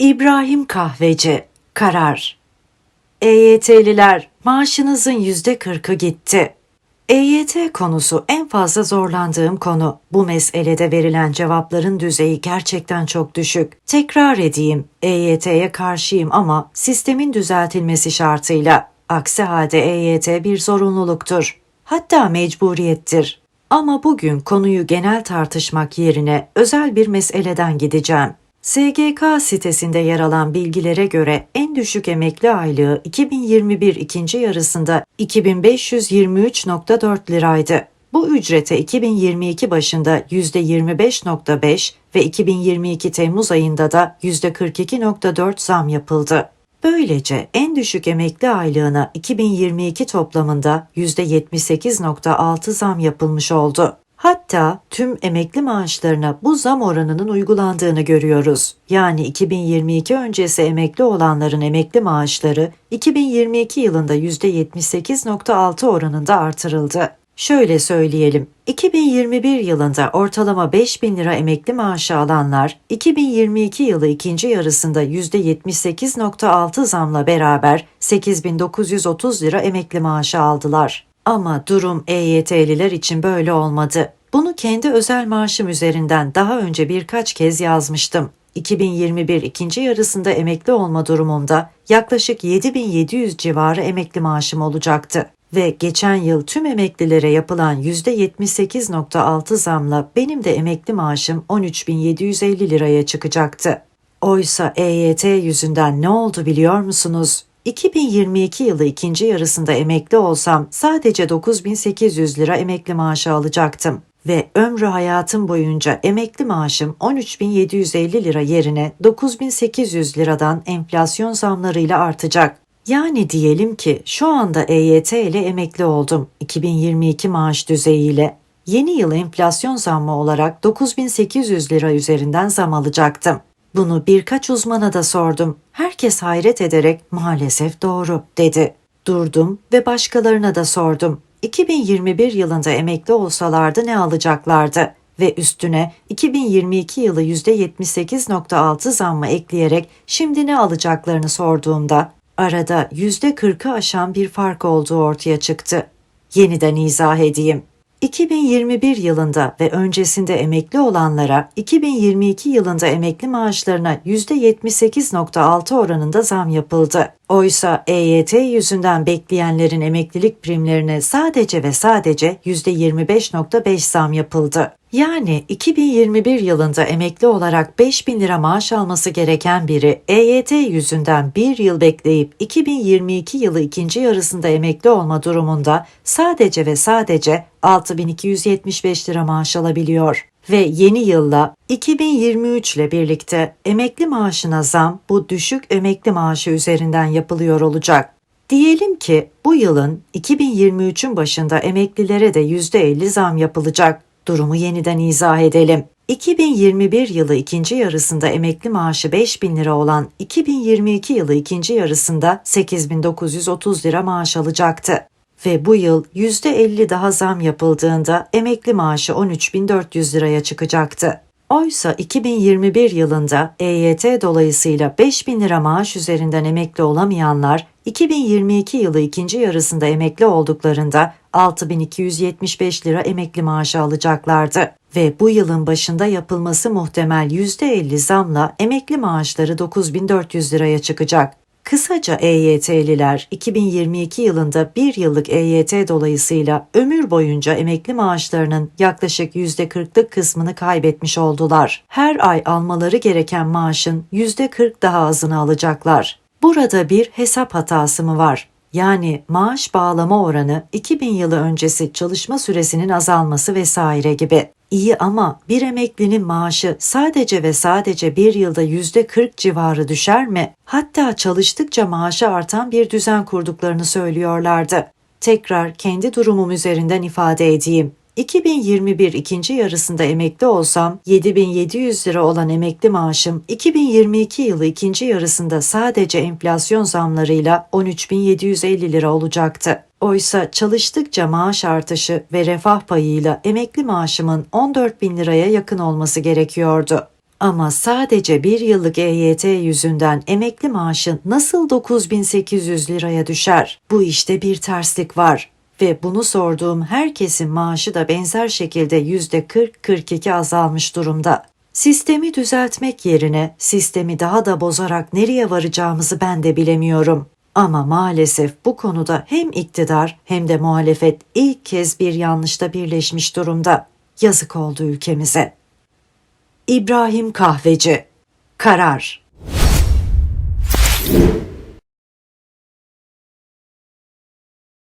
İbrahim Kahveci Karar EYT'liler maaşınızın yüzde kırkı gitti. EYT konusu en fazla zorlandığım konu. Bu meselede verilen cevapların düzeyi gerçekten çok düşük. Tekrar edeyim, EYT'ye karşıyım ama sistemin düzeltilmesi şartıyla. Aksi halde EYT bir zorunluluktur. Hatta mecburiyettir. Ama bugün konuyu genel tartışmak yerine özel bir meseleden gideceğim. SGK sitesinde yer alan bilgilere göre en düşük emekli aylığı 2021 ikinci yarısında 2523.4 liraydı. Bu ücrete 2022 başında %25.5 ve 2022 Temmuz ayında da %42.4 zam yapıldı. Böylece en düşük emekli aylığına 2022 toplamında %78.6 zam yapılmış oldu. Hatta tüm emekli maaşlarına bu zam oranının uygulandığını görüyoruz. Yani 2022 öncesi emekli olanların emekli maaşları 2022 yılında %78.6 oranında artırıldı. Şöyle söyleyelim, 2021 yılında ortalama 5000 lira emekli maaşı alanlar, 2022 yılı ikinci yarısında %78.6 zamla beraber 8930 lira emekli maaşı aldılar. Ama durum EYT'liler için böyle olmadı. Bunu kendi özel maaşım üzerinden daha önce birkaç kez yazmıştım. 2021 ikinci yarısında emekli olma durumumda yaklaşık 7700 civarı emekli maaşım olacaktı ve geçen yıl tüm emeklilere yapılan %78.6 zamla benim de emekli maaşım 13.750 liraya çıkacaktı. Oysa EYT yüzünden ne oldu biliyor musunuz? 2022 yılı ikinci yarısında emekli olsam sadece 9800 lira emekli maaşı alacaktım ve ömrü hayatım boyunca emekli maaşım 13.750 lira yerine 9.800 liradan enflasyon zamlarıyla artacak. Yani diyelim ki şu anda EYT ile emekli oldum 2022 maaş düzeyiyle. Yeni yıl enflasyon zammı olarak 9800 lira üzerinden zam alacaktım. Bunu birkaç uzmana da sordum. Herkes hayret ederek maalesef doğru dedi. Durdum ve başkalarına da sordum. 2021 yılında emekli olsalardı ne alacaklardı? Ve üstüne 2022 yılı %78.6 zammı ekleyerek şimdi ne alacaklarını sorduğumda arada %40'ı aşan bir fark olduğu ortaya çıktı. Yeniden izah edeyim. 2021 yılında ve öncesinde emekli olanlara 2022 yılında emekli maaşlarına %78.6 oranında zam yapıldı. Oysa EYT yüzünden bekleyenlerin emeklilik primlerine sadece ve sadece %25.5 zam yapıldı. Yani 2021 yılında emekli olarak 5000 lira maaş alması gereken biri EYT yüzünden bir yıl bekleyip 2022 yılı ikinci yarısında emekli olma durumunda sadece ve sadece 6275 lira maaş alabiliyor ve yeni yılla 2023 ile birlikte emekli maaşına zam bu düşük emekli maaşı üzerinden yapılıyor olacak. Diyelim ki bu yılın 2023'ün başında emeklilere de %50 zam yapılacak. Durumu yeniden izah edelim. 2021 yılı ikinci yarısında emekli maaşı 5000 lira olan 2022 yılı ikinci yarısında 8930 lira maaş alacaktı ve bu yıl %50 daha zam yapıldığında emekli maaşı 13.400 liraya çıkacaktı. Oysa 2021 yılında EYT dolayısıyla 5000 lira maaş üzerinden emekli olamayanlar 2022 yılı ikinci yarısında emekli olduklarında 6275 lira emekli maaşı alacaklardı ve bu yılın başında yapılması muhtemel %50 zamla emekli maaşları 9400 liraya çıkacak. Kısaca EYT'liler 2022 yılında bir yıllık EYT dolayısıyla ömür boyunca emekli maaşlarının yaklaşık %40'lık kısmını kaybetmiş oldular. Her ay almaları gereken maaşın %40 daha azını alacaklar. Burada bir hesap hatası mı var? Yani maaş bağlama oranı 2000 yılı öncesi çalışma süresinin azalması vesaire gibi. İyi ama bir emeklinin maaşı sadece ve sadece bir yılda yüzde 40 civarı düşer mi? Hatta çalıştıkça maaşı artan bir düzen kurduklarını söylüyorlardı. Tekrar kendi durumum üzerinden ifade edeyim. 2021 ikinci yarısında emekli olsam 7700 lira olan emekli maaşım 2022 yılı ikinci yarısında sadece enflasyon zamlarıyla 13750 lira olacaktı. Oysa çalıştıkça maaş artışı ve refah payıyla emekli maaşımın 14 bin liraya yakın olması gerekiyordu. Ama sadece bir yıllık EYT yüzünden emekli maaşı nasıl 9800 liraya düşer? Bu işte bir terslik var. Ve bunu sorduğum herkesin maaşı da benzer şekilde %40-42 azalmış durumda. Sistemi düzeltmek yerine sistemi daha da bozarak nereye varacağımızı ben de bilemiyorum. Ama maalesef bu konuda hem iktidar hem de muhalefet ilk kez bir yanlışta birleşmiş durumda. Yazık oldu ülkemize. İbrahim Kahveci Karar